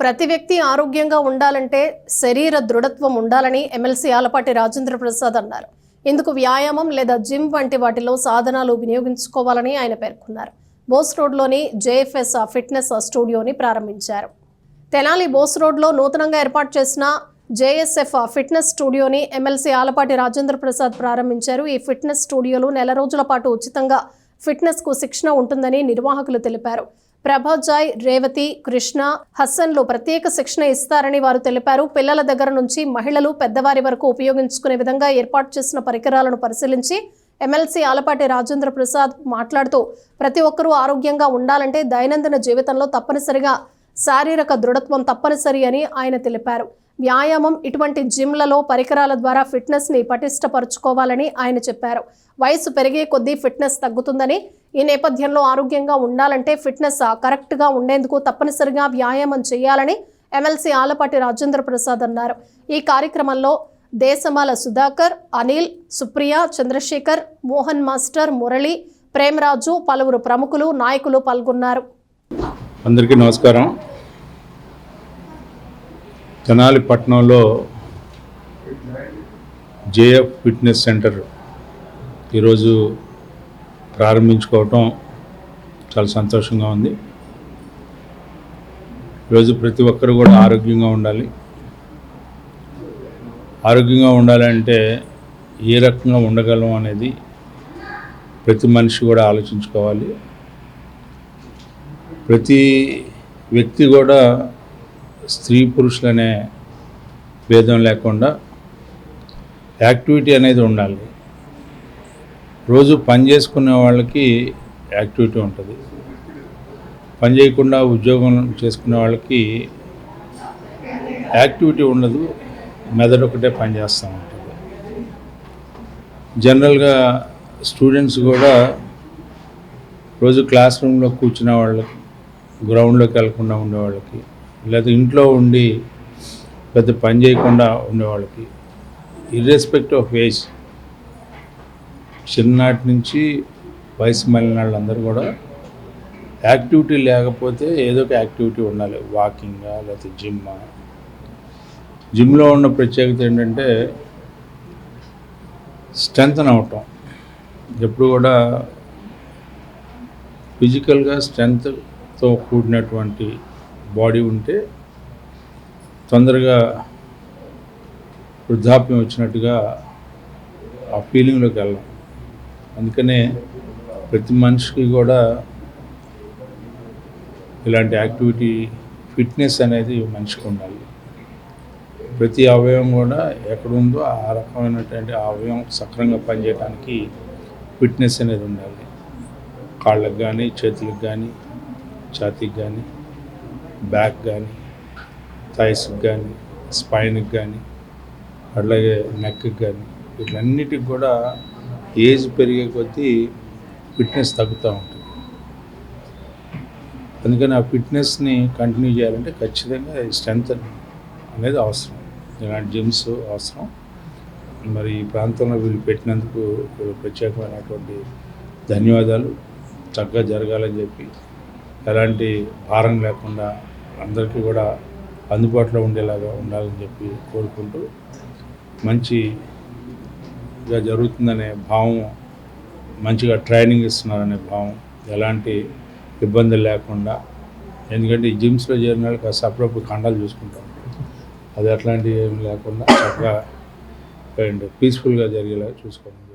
ప్రతి వ్యక్తి ఆరోగ్యంగా ఉండాలంటే శరీర దృఢత్వం ఉండాలని ఎమ్మెల్సీ ఆలపాటి రాజేంద్ర ప్రసాద్ అన్నారు. ఇందుకు వ్యాయామం లేదా జిమ్ వంటి వాటిలో సాధనాలు వినియోగించుకోవాలని ఆయన పేర్కొన్నారు. బోస్ రోడ్లోని జేఎఫ్ఎస్ ఫిట్నెస్ స్టూడియోని ప్రారంభించారు. తెనాలి బోస్ రోడ్లో నూతనంగా ఏర్పాటు చేసిన జేఎస్ఎఫ్ ఫిట్నెస్ స్టూడియోని ఎమ్మెల్సీ ఆలపాటి రాజేంద్ర ప్రసాద్ ప్రారంభించారు. ఈ ఫిట్నెస్ స్టూడియోలు నెల రోజుల పాటు ఉచితంగా ఫిట్నెస్కు శిక్షణ ఉంటుందని నిర్వాహకులు తెలిపారు. ప్రభాజాయ్ రేవతి కృష్ణ హసన్లు ప్రత్యేక శిక్షణ ఇస్తారని వారు తెలిపారు. పిల్లల దగ్గర నుంచి మహిళలు పెద్దవారి వరకు ఉపయోగించుకునే విధంగా ఏర్పాటు చేసిన పరికరాలను పరిశీలించి ఎమ్మెల్సీ ఆలపాటి రాజేంద్ర ప్రసాద్ మాట్లాడుతూ ప్రతి ఒక్కరూ ఆరోగ్యంగా ఉండాలంటే దైనందిన జీవితంలో తప్పనిసరిగా శారీరక దృఢత్వం తప్పనిసరి అని ఆయన తెలిపారు. వ్యాయామం ఇటువంటి జిమ్లలో పరికరాల ద్వారా ఫిట్నెస్ని పటిష్టపరుచుకోవాలని ఆయన చెప్పారు. వయసు పెరిగే కొద్దీ ఫిట్నెస్ తగ్గుతుందని ఈ నేపథ్యంలో ఆరోగ్యంగా ఉండాలంటే ఫిట్నెస్ కరెక్ట్గా ఉండేందుకు తప్పనిసరిగా వ్యాయామం చేయాలని ఎమ్మెల్సీ ఆలపాటి రాజేంద్ర ప్రసాద్ అన్నారు. ఈ కార్యక్రమంలో దేశమాల సుధాకర్ అనిల్ సుప్రియ చంద్రశేఖర్ మోహన్ మాస్టర్ మురళి ప్రేమరాజు పలువురు ప్రముఖులు నాయకులు పాల్గొన్నారు. అందరికీ నమస్కారం. తెనాలి పట్టణంలో జేఎఫ్ ఫిట్నెస్ సెంటర్ ఈరోజు ప్రారంభించుకోవటం చాలా సంతోషంగా ఉంది. ఈరోజు ప్రతి ఒక్కరు కూడా ఆరోగ్యంగా ఉండాలి. ఆరోగ్యంగా ఉండాలంటే ఏ రకంగా ఉండగలం అనేది ప్రతి మనిషి కూడా ఆలోచించుకోవాలి. ప్రతి వ్యక్తి కూడా స్త్రీ పురుషులనే భేదం లేకుండా యాక్టివిటీ అనేది ఉండాలి. రోజు పని చేసుకునే వాళ్ళకి యాక్టివిటీ ఉంటుంది. పని చేయకుండా ఉద్యోగం చేసుకునే వాళ్ళకి యాక్టివిటీ ఉండదు. మెదడు ఒకటే పనిచేస్తూ ఉంటుంది. జనరల్గా స్టూడెంట్స్ కూడా రోజు క్లాస్ రూమ్లో కూర్చునే వాళ్ళకి గ్రౌండ్లోకి వెళ్ళకుండా ఉండేవాళ్ళకి లేకపోతే ఇంట్లో ఉండి పెద్ద పని చేయకుండా ఉండేవాళ్ళకి. ఇర్రెస్పెక్ట్ ఆఫ్ ఏజ్ చిన్ననాటి నుంచి వయసు మళ్ళిన వాళ్ళందరూ కూడా యాక్టివిటీ లేకపోతే ఏదో ఒక యాక్టివిటీ ఉండాలి. వాకింగా లేకపోతే జిమ్మా జిమ్లో ఉన్న ప్రత్యేకత ఏంటంటే స్ట్రెంగ్త్ అవటం. ఎప్పుడు కూడా ఫిజికల్గా స్ట్రెంగ్త్తో కూడినటువంటి బాడీ ఉంటే తొందరగా వృద్ధాప్యం వచ్చినట్టుగా ఆ ఫీలింగ్లోకి వెళ్ళాం. అందుకనే ప్రతి మనిషికి కూడా ఇలాంటి యాక్టివిటీ ఫిట్నెస్ అనేది మనిషికి ఉండాలి. ప్రతి అవయవం కూడా ఎక్కడుందో ఆ రకమైనటువంటి ఆ అవయవం సక్రంగా పనిచేయడానికి ఫిట్నెస్ అనేది ఉండాలి. కాళ్ళకు కానీ చేతులకు కానీ ఛాతీకి కానీ బ్యాక్ కానీ థైస్కి కానీ స్పైన్కి కానీ అట్లాగే నెక్కి కానీ వీటన్నిటికి కూడా ఏజ్ పెరిగే కొద్దీ ఫిట్నెస్ తగ్గుతూ ఉంటుంది. అందుకని ఆ ఫిట్నెస్ని కంటిన్యూ చేయాలంటే ఖచ్చితంగా స్ట్రెంత్ అనేది అవసరం. ఇలాంటి జిమ్స్ అవసరం. మరి ఈ ప్రాంతంలో వీళ్ళు పెట్టినందుకు ప్రత్యేకమైనటువంటి ధన్యవాదాలు. చక్కగా జరగాలని చెప్పి ఎలాంటి భారం లేకుండా అందరికీ కూడా అందుబాటులో ఉండేలాగా ఉండాలని చెప్పి కోరుకుంటూ మంచిగా జరుగుతుందనే భావం మంచిగా ట్రైనింగ్ ఇస్తున్నారనే భావం ఎలాంటి ఇబ్బందులు లేకుండా ఎందుకంటే ఈ జిమ్స్లో చేరిన వాళ్ళకి కాస్త అప్పుడప్పుడు కండాలు చూసుకుంటాం. అది అట్లాంటివి ఏమి లేకుండా చక్కగా అండ్ పీస్ఫుల్గా జరిగేలా చూసుకోండి.